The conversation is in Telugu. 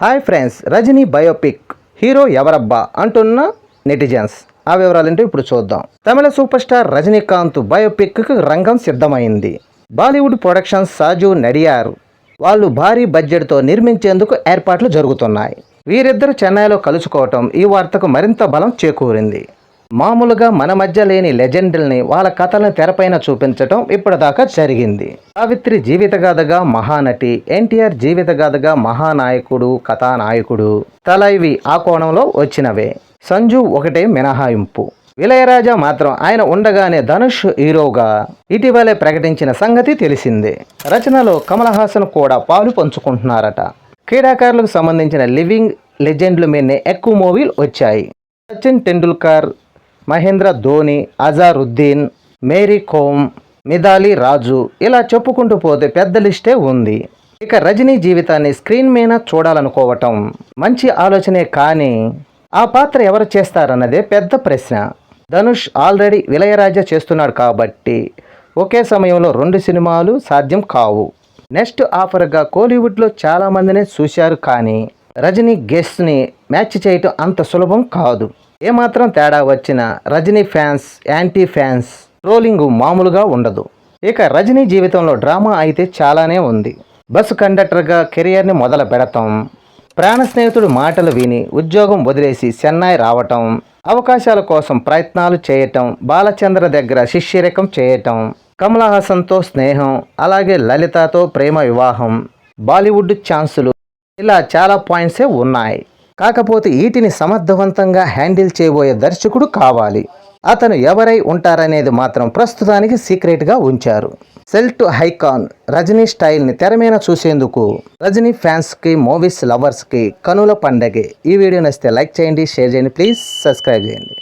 Hi friends Rajini biopic hero ఎవరబ్బా అంటున్న నెటిజన్స్. ఆ వివరాలంటే ఇప్పుడు చూద్దాం. తమిళ సూపర్ స్టార్ రజనీకాంత్ బయోపిక్ రంగం సిద్ధమైంది. బాలీవుడ్ ప్రొడక్షన్స్ సాజు నడియార్. వాళ్ళు భారీ బడ్జెట్తో నిర్మించేందుకు ఏర్పాట్లు జరుగుతున్నాయి. వీరిద్దరు చెన్నైలో కలుసుకోవటం ఈ వార్తకు మరింత బలం చేకూరింది. మామూలుగా మన మధ్య లేని లెజెండ్ల్ని వాళ్ళ కథలను తెరపైన చూపించటం ఇప్పటిదాకా జరిగింది. సావిత్రి జీవితగాథగా మహానటి ఎన్టీఆర్ జీవితగాథగా మహానాయకుడు కథానాయకుడు తలైవి ఆ కోణంలో వచ్చినవే. సంజు ఒకటే మినహాయింపు. విలయరాజా మాత్రం ఆయన ఉండగానే ధనుష్ హీరోగా ఇటీవలే ప్రకటించిన సంగతి తెలిసిందే. రచనలో కమల్ హాసన్ కూడా పాలు పంచుకుంటున్నారట. క్రీడాకారులకు సంబంధించిన లివింగ్ లెజెండ్లు మీదనే ఎక్కువ మూవీలు వచ్చాయి. సచిన్ టెండూల్కర్ మహేంద్ర ధోని అజారుద్దీన్ మేరీ కోమ్ మిథాలి రాజు ఇలా చెప్పుకుంటూ పోతే పెద్ద లిస్టే ఉంది. ఇక రజనీ జీవితాన్ని స్క్రీన్ మీద చూడాలనుకోవటం మంచి ఆలోచనే కానీ ఆ పాత్ర ఎవరు చేస్తారన్నదే పెద్ద ప్రశ్న. ధనుష్ ఆల్రెడీ విలయరాజా చేస్తున్నాడు కాబట్టి ఒకే సమయంలో రెండు సినిమాలు సాధ్యం కావు. నెక్స్ట్ ఆఫర్గా కోలీవుడ్లో చాలామందినే చూశారు కానీ రజనీ గెస్ట్ని మ్యాచ్ చేయటం అంత సులభం కాదు. ఏమాత్రం తేడా వచ్చినా Rajini fans anti fans trolling మామూలుగా ఉండదు. ఇక రజనీ జీవితంలో డ్రామా అయితే చాలానే ఉంది. బస్సు కండక్టర్గా కెరియర్ని మొదలు పెడతాం. ప్రాణ స్నేహితుడు మాటలు విని ఉద్యోగం వదిలేసి చెన్నై రావటం అవకాశాల కోసం ప్రయత్నాలు చేయటం బాలచంద్ర దగ్గర శిష్యరకం చేయటం కమలహాసన్తో స్నేహం అలాగే లలితతో ప్రేమ వివాహం బాలీవుడ్ ఛాన్సులు ఇలా చాలా పాయింట్సే ఉన్నాయి. కాకపోతే వీటిని సమర్థవంతంగా హ్యాండిల్ చేయబోయే దర్శకుడు కావాలి. అతను ఎవరై ఉంటారనేది మాత్రం ప్రస్తుతానికి సీక్రెట్గా ఉంచారు. సెల్ట్ హైకాన్ రజనీ స్టైల్ని తెరమైన చూసేందుకు రజనీ ఫ్యాన్స్కి మూవీస్ లవర్స్కి కనుల పండగే. ఈ వీడియో నచ్చితే లైక్ చేయండి షేర్ చేయండి ప్లీజ్ సబ్స్క్రైబ్ చేయండి.